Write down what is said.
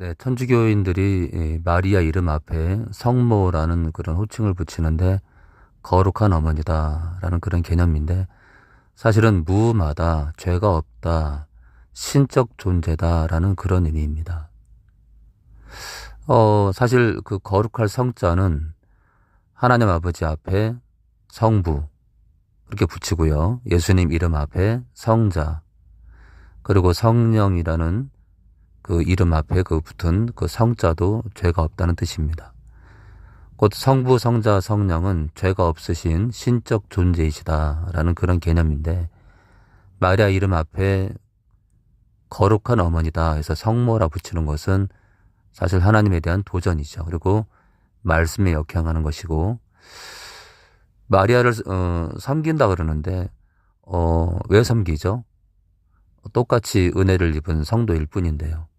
네, 천주교인들이 이 마리아 이름 앞에 성모라는 그런 호칭을 붙이는데 거룩한 어머니다라는 그런 개념인데 사실은 무마다 죄가 없다, 신적 존재다라는 그런 의미입니다. 어, 사실 그 거룩할 성자는 하나님 아버지 앞에 성부 이렇게 붙이고요. 예수님 이름 앞에 성자 그리고 성령이라는 그 이름 앞에 그 붙은 그 성자도 죄가 없다는 뜻입니다. 곧 성부, 성자, 성령은 죄가 없으신 신적 존재이시다라는 그런 개념인데 마리아 이름 앞에 거룩한 어머니다 해서 성모라 붙이는 것은 사실 하나님에 대한 도전이죠. 그리고 말씀에 역행하는 것이고 마리아를 어, 섬긴다 그러는데 어, 왜 섬기죠? 똑같이 은혜를 입은 성도일 뿐인데요.